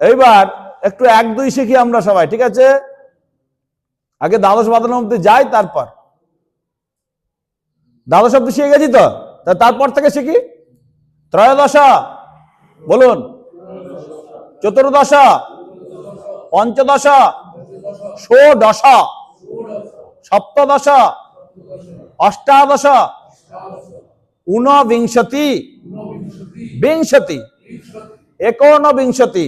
এইবার একটু এক দুই শিখি আমরা সবাই, ঠিক আছে? আগে দ্বাদশ বাদন অব্দি যাই, তারপর। দ্বাদশ অব্দি শিখে গেছি তো? তা তারপর থেকে শিখি? ত্রয়োদশা। বলুন। চতুর্দশা। পঞ্চদশা। ষোডশা। সপ্তদশা। অষ্টাদশ। ঊনবিংশতি। বিংশতি। একোনবিংশতি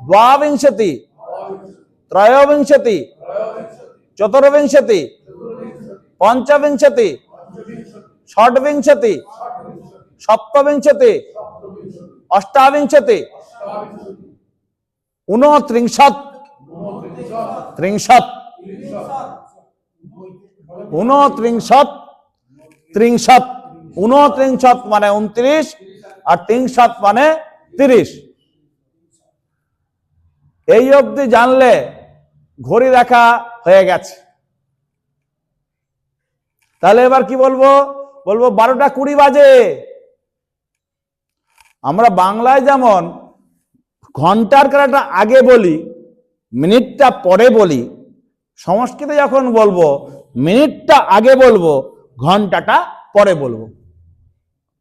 দ্বাবিংশতি ত্রয়োবিংশতি चतुर्विंशति পঞ্চবিংশতি षड्विंशति সপ্তবিংশতি অষ্টাবিংশতি উনত্রিংশত ত্রিংশত উনত্রিংশত ত্রিংশত উনত্রিংশত মানে উনত্রিশ আর ত্রিংশত মানে তিরিশ। এই অবধি জানলে ঘড়ি দেখা হয়ে গেছে। তাহলে এবার কি বলব? বলব বারোটা কুড়ি বাজে। আমরা বাংলায় যেমন ঘণ্টার কাটাটা আগে বলি, মিনিটটা পরে বলি, সংস্কৃতে যখন বলব, মিনিটটা আগে বলব, ঘন্টাটা পরে বলব।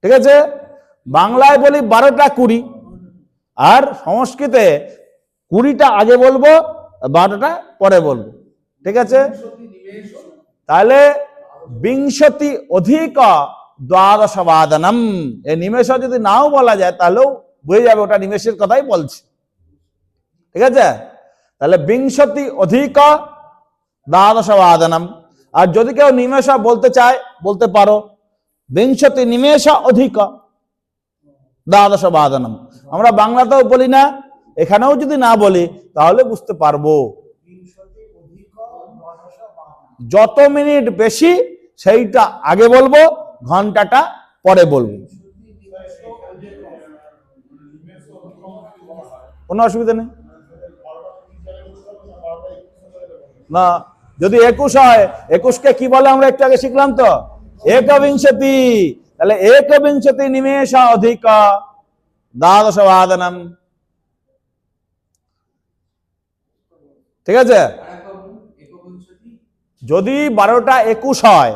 ঠিক আছে? বাংলায় বলি বারোটা কুড়ি। আর সংস্কৃতে কুড়িটা আগে বলব, বারোটা পরে বলব। ঠিক আছে? তাহলে বিংশতি অধিক দ্বাদশ বাদনম এই নিমেষ যদি নাও বলা যায়, তাহলেও বুঝে যাবে ওটা নিমেষের কথাই বলছে। ঠিক আছে? তাহলে বিংশতি অধিক দ্বাদশ বাদনম আর যদি কেউ নিমেষ বলতে চায়, বলতে পারো। বিংশতি নিমেষ অধিক দ্বাদশ বাদনম। আমরা বাংলাতেও বলি না, এখানেও যদি না বলি, তাহলে বুঝতে পারব। যত মিনিট বেশি সেইটা আগে বলব, ঘন্টাটা পরে বলব। কোনো অসুবিধা নেই? না, যদি একুশ হয়, একুশকে কি বলে আমরা একটু আগে শিখলাম তো? একবিংশতি। তাহলে একবিংশতি নিমেষ অধিক। দ্বাদশ বাদনম ঠিক আছে? যদি বারোটা একুশ হয়,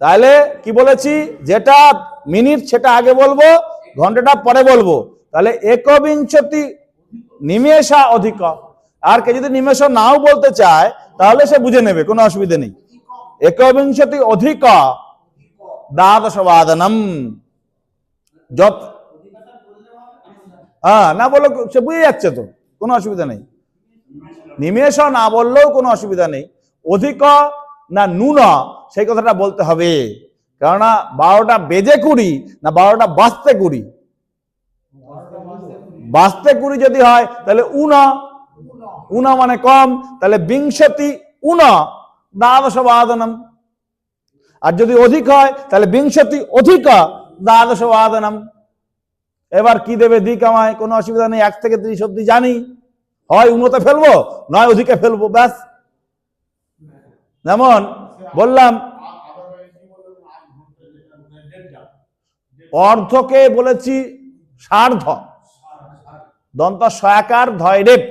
তাহলে কি বলেছি? যেটা মিনিট, সেটা আগে বলব, ঘন্টাটা পরে বলব। তাহলে একবিংশতি নিমেষা অধিক। আর কে যদি নিমেষ নাও বলতে চায়, তাহলে সে বুঝে নেবে, কোনো অসুবিধে নেই। একবিংশতি অধিক দ্বাদশ বাদনম যত হ্যাঁ না বলল সে বুঝে যাচ্ছে তো, কোনো অসুবিধা নেই। নিমেষ না বললেও কোনো অসুবিধা নেই। অধিক না নুন, সেই কথাটা বলতে হবে। কেননা বারোটা বেজে কুড়ি না বারোটা বাঁচতে কুড়ি। বাঁচতে কুড়ি যদি হয়, তাহলে উনা। উনা মানে কম, তাহলে বিংশতি উনা। দ্বাদশ বাদনম আর যদি অধিক হয়, তাহলে বিংশতি অধিক দ্বাদশ বাদনম এবার কি দেবে দিক আমায় কোনো অসুবিধা নেই, এক থেকে ত্রিশ অব্দি জানি। হয় উন্নতে ফেলব, নয় অধিকে ফেলব, ব্যাস। যেমন বললাম, অর্ধকে বলেছি সার্ধ। দন্ত সয়াকার ধয় রেপ।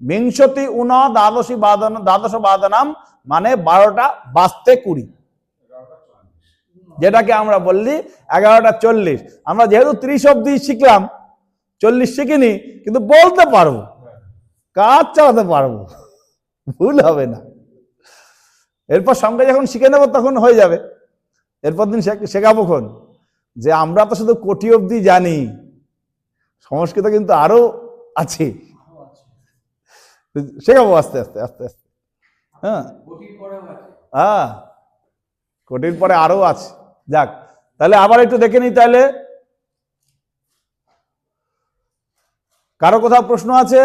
বিংশতি উন দ্বাদশী বাদন দ্বাদশ বাদনাম মানে বারোটা বাঁচতে কুড়ি। যেটাকে আমরা বললি এগারোটা চল্লিশ। আমরা যেহেতু ত্রিশ অব্দি শিখলাম চল্লিশ শিখিনি কিন্তু বলতে পারব কাজ চালাতে পারব ভুল হবে না। এরপর সঙ্গে যখন শিখে নেব তখন হয়ে যাবে। এরপর দিন শেখ- শেখাবো খন যে আমরা তো শুধু কোটি অবধি জানি সংস্কৃত কিন্তু আরও আছে। শেখাবো আস্তে আস্তে আস্তে আস্তে। হ্যাঁ। হ্যাঁ কোটির পরে আরও আছে। যাক তাহলে আবার একটু দেখে নিই তাহলে। কারও কোথাও প্রশ্ন আছে?